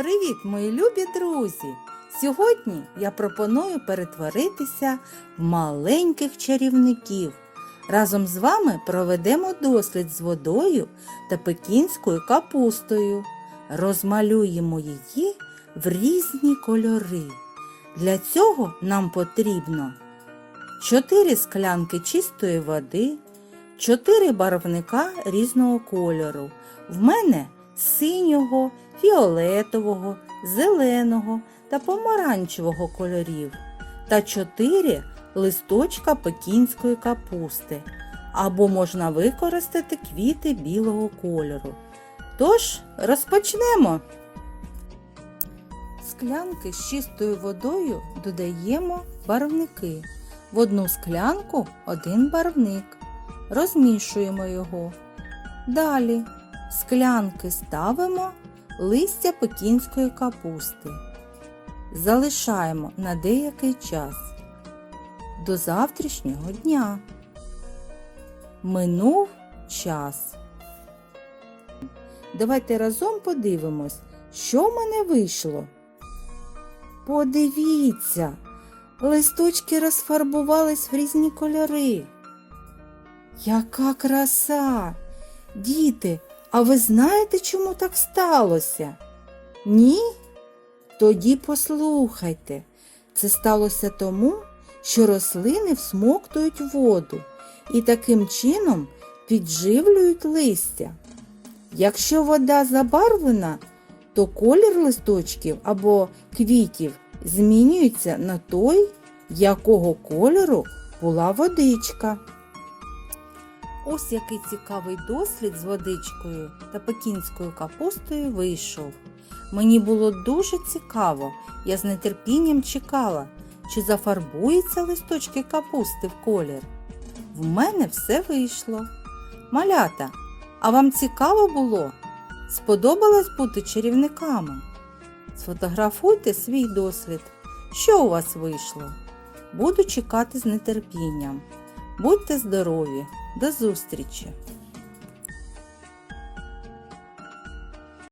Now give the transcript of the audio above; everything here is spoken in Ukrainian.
Привіт, мої любі друзі! Сьогодні я пропоную перетворитися в маленьких чарівників. Разом з вами проведемо дослід з водою та пекінською капустою. Розмалюємо її в різні кольори. Для цього нам потрібно 4 склянки чистої води, 4 барвника різного кольору. В мене синього, фіолетового, зеленого та помаранчевого кольорів та 4 листочка пекінської капусти. Або можна використати квіти білого кольору. Тож розпочнемо. Склянки з чистою водою додаємо барвники. В одну склянку один барвник. Розмішуємо його. Далі склянки ставимо листя пекінської капусти. Залишаємо на деякий час. До завтрашнього дня. Минув час. Давайте разом подивимось, що в мене вийшло. Подивіться, листочки розфарбувались в різні кольори. Яка краса! Діти, а ви знаєте, чому так сталося? Ні? Тоді послухайте. Це сталося тому, що рослини всмоктують воду і таким чином підживлюють листя. Якщо вода забарвлена, то колір листочків або квітів змінюється на той, якого кольору була водичка. Ось який цікавий дослід з водичкою та пекінською капустою вийшов. Мені було дуже цікаво, я з нетерпінням чекала, чи зафарбуються листочки капусти в колір. В мене все вийшло. Малята, а вам цікаво було? Сподобалось бути чарівниками? Сфотографуйте свій дослід. Що у вас вийшло? Буду чекати з нетерпінням. Будьте здорові! До зустрічі!